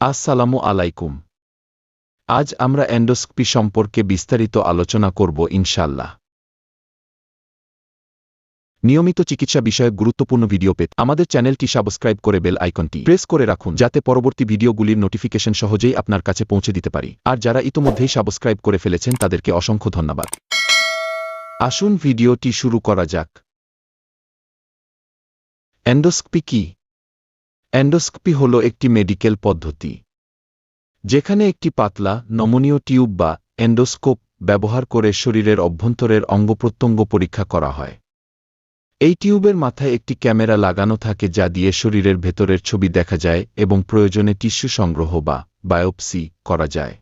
আসসালামু আলাইকুম। আজ আমরা এন্ডোস্কোপি সম্পর্কে বিস্তারিত আলোচনা করব ইনশাল্লাহ নিয়মিত চিকিৎসা বিষয়ক গুরুত্বপূর্ণ ভিডিও পেতে আমাদের চ্যানেলটি সাবস্ক্রাইব করে বেল আইকনটি প্রেস করে রাখুন, যাতে পরবর্তী ভিডিওগুলির নোটিফিকেশন সহজেই আপনার কাছে পৌঁছে দিতে পারি। আর যারা ইতোমধ্যেই সাবস্ক্রাইব করে ফেলেছেন, তাদেরকে অসংখ্য ধন্যবাদ। আসুন ভিডিওটি শুরু করা যাক। এন্ডোস্কোপি কি? এন্ডোস্কোপি হল একটি মেডিকেল পদ্ধতি, যেখানে একটি পাতলা, নমনীয় টিউব বা এন্ডোস্কোপ ব্যবহার করে শরীরের অভ্যন্তরের অঙ্গপ্রত্যঙ্গ পরীক্ষা করা হয়। এই টিউবের মাথায় একটি ক্যামেরা লাগানো থাকে যা দিয়ে শরীরের ভেতরের ছবি দেখা যায় এবং প্রয়োজনে টিস্যু সংগ্রহ বা বায়োপসি করা যায়।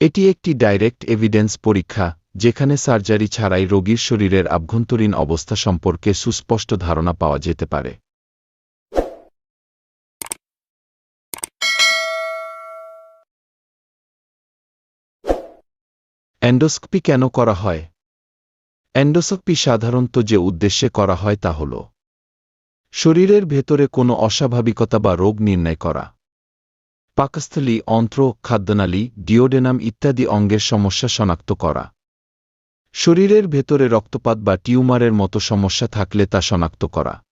এটি একটি ডাইরেক্ট এভিডেন্স পরীক্ষা, যেখানে সার্জারি ছাড়াই রোগীর শরীরের আভ্যন্তরীণ অবস্থা সম্পর্কে সুস্পষ্ট ধারণা পাওয়া যেতে পারে। এন্ডোস্কোপি কেন করা হয়? এন্ডোস্কোপি সাধারণত যে উদ্দেশ্যে করা হয় তা হল শরীরের ভেতরে কোনো অস্বাভাবিকতা বা রোগ নির্ণয় করা। পাকস্থলী, অন্ত্র, খাদ্যনালী, ডিওডেনাম ইত্যাদি অঙ্গের সমস্যা শনাক্ত করা। শরীরের ভেতরে রক্তপাত বা টিউমারের মতো সমস্যা থাকলে তা শনাক্ত করা।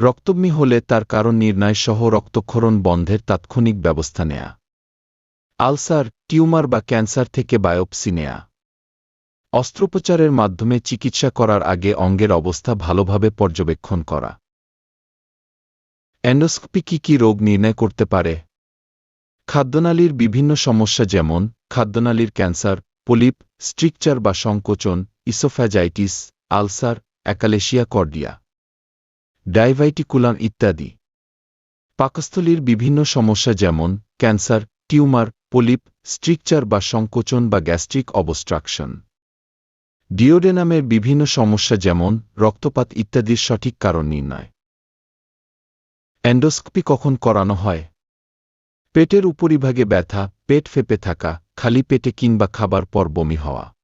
রক্তমি হলে তার কারণ নির্ণয় সহ রক্তক্ষরণ বন্ধের তাৎক্ষণিক ব্যবস্থা নেয়া। আলসার, টিউমার বা ক্যান্সার থেকে বায়োপসি নেয়া অস্ত্রোপচারের মাধ্যমে চিকিৎসা করার আগে অঙ্গের অবস্থা ভালোভাবে পর্যবেক্ষণ করা। অ্যান্ডোস্কোপি কি কি রোগ নির্ণয় করতে পারে? খাদ্যনালীর বিভিন্ন সমস্যা যেমন, খাদ্যনালীর ক্যান্সার, পলিপ, স্ট্রিকচার বা সংকোচন, ইসোফ্যাজাইটিস, আলসার, অ্যাকালেশিয়া কর্ডিয়া ডাইভাইটিকুলাম ইত্যাদি। পাকস্থলীর বিভিন্ন সমস্যা যেমন, ক্যান্সার, টিউমার পলিপ, স্ট্রিকচার বা সংকোচন বা গ্যাস্ট্রিক অবস্ট্রাকশন। ডিওডেনামের বিভিন্ন সমস্যা যেমন, রক্তপাত ইত্যাদির সঠিক কারণ নির্ণয়। এন্ডোস্কোপি কখন করানো হয়? পেটের উপরিভাগে ব্যথা, পেট ফেপে থাকা, খালি পেটে কিংবা খাবার পর বমি হওয়া।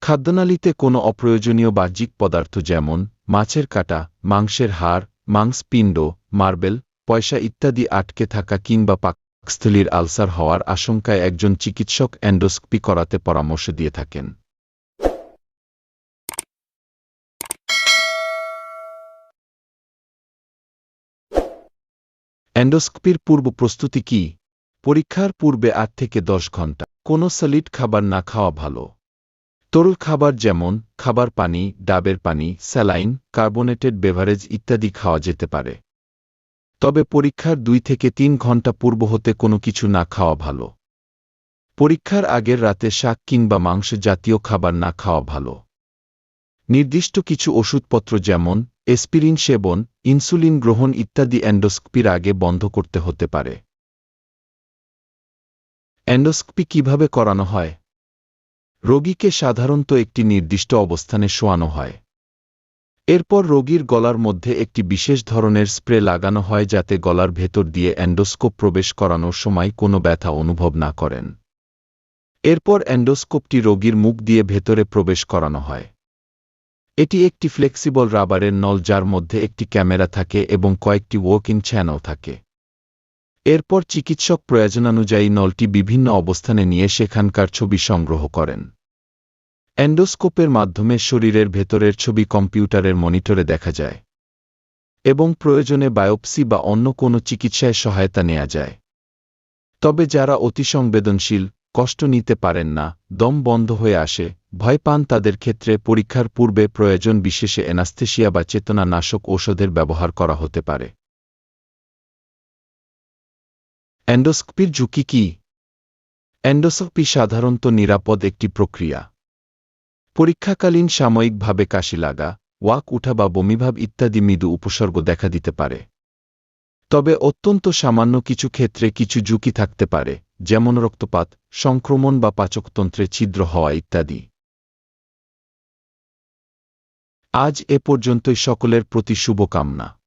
খাদ্যনালীতে কোনো অপ্রয়োজনীয় বাহ্যিক পদার্থ যেমন, মাছের কাটা, মাংসের হাড়, মাংসপিণ্ড, মার্বেল, পয়সা ইত্যাদি আটকে থাকা কিংবা পাকস্থলীর আলসার হওয়ার আশঙ্কায় একজন চিকিৎসক এন্ডোস্কোপি করাতে পরামর্শ দিয়ে থাকেন। এন্ডোস্কোপির পূর্ব প্রস্তুতি কি? পরীক্ষার পূর্বে আট থেকে দশ ঘণ্টা। কোনো সলিড খাবার না খাওয়া ভালো। তরল খাবার যেমন খাবার পানি, ডাবের পানি, স্যালাইন, কার্বোনেটেড বেভারেজ ইত্যাদি খাওয়া যেতে পারে। তবে পরীক্ষার দুই থেকে তিন ঘণ্টা পূর্ব হতে কোনো কিছু না খাওয়া ভালো। পরীক্ষার আগের রাতে শাক কিংবা মাংস জাতীয় খাবার না খাওয়া ভালো। নির্দিষ্ট কিছু ওষুধপত্র যেমন, এসপিরিন সেবন, ইনসুলিন গ্রহণ ইত্যাদি অ্যান্ডোস্কপির আগে বন্ধ করতে হতে পারে। এন্ডোস্কোপি কীভাবে করানো হয়? রোগীকে সাধারণত একটি নির্দিষ্ট অবস্থানে শোয়ানো হয়। এরপর রোগীর গলার মধ্যে একটি বিশেষ ধরনের স্প্রে লাগানো হয় যাতে গলার ভেতর দিয়ে অ্যান্ডোস্কোপ প্রবেশ করানোর সময় কোনো ব্যথা অনুভব না করেন। এরপর অ্যান্ডোস্কোপটি রোগীর মুখ দিয়ে ভেতরে প্রবেশ করানো হয়। এটি একটি ফ্লেক্সিবল রাবারের নল যার মধ্যে একটি ক্যামেরা থাকে এবং কয়েকটি ওয়াক চ্যানেল থাকে। এরপর চিকিৎসক প্রয়োজনানুযায়ী নলটি বিভিন্ন অবস্থানে নিয়ে সেখানকার ছবি সংগ্রহ করেন। এন্ডোস্কোপের মাধ্যমে শরীরের ভেতরের ছবি কম্পিউটারের মনিটরে দেখা যায় এবং প্রয়োজনে বায়োপসি বা অন্য কোনো চিকিৎসায় সহায়তা নেওয়া যায়। তবে যারা অতিসংবেদনশীল কষ্ট নিতে পারেন না, দম বন্ধ হয়ে আসে, ভয় পান তাদের ক্ষেত্রে পরীক্ষার পূর্বে প্রয়োজন বিশেষে এনাস্থেশিয়া বা চেতনা নাশক ঔষধের ব্যবহার করা হতে পারে। এন্ডোস্কোপির ঝুঁকি কি? এন্ডোস্কোপি সাধারণত নিরাপদ একটি প্রক্রিয়া। পরীক্ষাকালীন সাময়িকভাবে কাশি লাগা, ওয়াক উঠা বা বমিভাব ইত্যাদি মৃদু উপসর্গ দেখা দিতে পারে। তবে অত্যন্ত সামান্য কিছু ক্ষেত্রে কিছু ঝুঁকি থাকতে পারে, যেমন রক্তপাত, সংক্রমণ বা পাচকতন্ত্রে ছিদ্র হওয়া ইত্যাদি। আজ এ পর্যন্তই, সকলের প্রতি শুভকামনা।